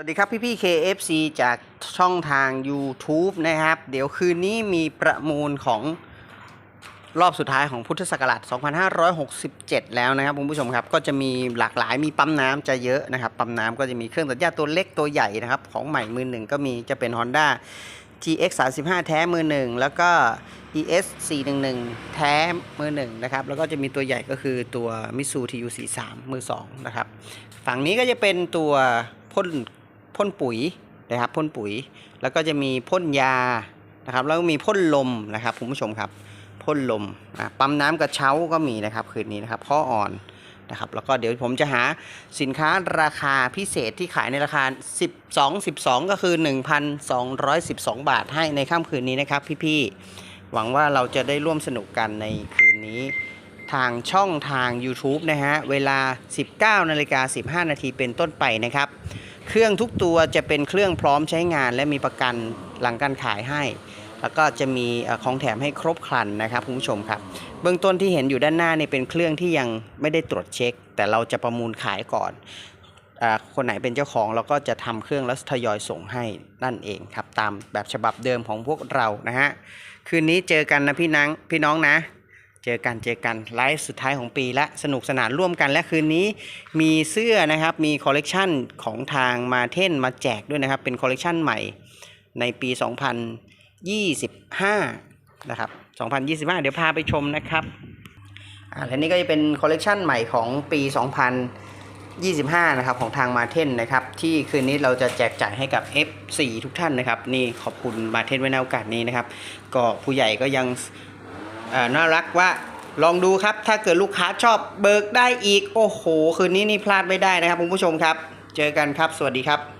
สวัสดีครับพี่พี่ๆ KFC จากช่องทาง YouTube นะครับ เดี๋ยวคืนนี้มีประมูลของรอบสุดท้ายของพุทธศักราช 2567 แล้วนะครับคุณผู้ชมครับ ก็จะมีหลากหลายมีปั๊มน้ำจะเยอะนะครับ ปั๊มน้ำก็จะมีเครื่องตัดหญ้าตัวเล็กตัวใหญ่นะครับ ของใหม่มือหนึ่งก็มีจะเป็น Honda GX 35แท้มือหนึ่งแล้วก็ ES 411แท้มือหนึ่งนะครับ แล้วก็จะมีตัวใหญ่ก็คือตัว Mitsu TU 43 มือสองนะครับ ฝั่งนี้ก็จะเป็นตัวพ่น พ่นปุ๋ยนะครับพ่นปุ๋ย แล้วก็จะมีพ่นยานะครับแล้วก็มีพ่นลมนะครับคุณผู้ชมครับพ่นลมปั๊มน้ำกระเช้าก็มีนะครับคืนนี้นะครับข้ออ่อนนะครับแล้วก็เดี๋ยวผมจะหาสินค้าราคาพิเศษที่ขายในราคา 12 12 ก็คือ 1,212 บาทให้ในค่ำคืนนี้นะครับ พี่ๆ หวังว่าเราจะได้ร่วมสนุกกันในคืนนี้ ทางช่องทาง YouTube นะฮะ เวลา 19นาฬิกา15 นาทีเป็นต้นไปนะครับ เครื่องทุกตัวจะเป็นเครื่องพร้อมใช้งาน และมีประกันหลังการขายให้ แล้วก็จะมีของแถมให้ครบครันนะครับคุณผู้ชมครับ เบื้องต้นที่เห็นอยู่ด้านหน้านี่เป็นเครื่องที่ยังไม่ได้ตรวจเช็ค แต่เราจะประมูลขายก่อนคนไหนเป็นเจ้าของเราก็จะทำเครื่องแล้วทยอยส่งให้นั่นเองครับ ตามแบบฉบับเดิมของพวกเรานะฮะคืนนี้เจอกันนะพี่นังพี่น้องนะ จอกันเจอกันไลฟ์สุดท้ายของปีและสนุกสนานร่วมกันและคืนนี้มีเสื้อนะครับมีคอลเลกชันของทางมาเทนมาแจกด้วยนะครับ เป็นคอลเลกชันใหม่ในปี 2025 นะครับ 2025 เดี๋ยวพาไปชมนะครับอ่าและนี่ก็จะเป็นคอลเลกชันใหม่ของปี 2025 นะครับของทางมาเทนนะครับ ที่คืนนี้เราจะแจกจ่ายให้กับ F4 ทุกท่านนะครับ นี่ขอบคุณมาเทนไว้ในโอกาสนี้นะครับ ก็ผู้ใหญ่ก็ยัง น่ารักว่าลองดูครับ ถ้าเกิดลูกค้าชอบเบิกได้อีก โอ้โห คืนนี้นี่พลาดไม่ได้นะครับคุณผู้ชมครับ เจอกันครับ สวัสดีครับ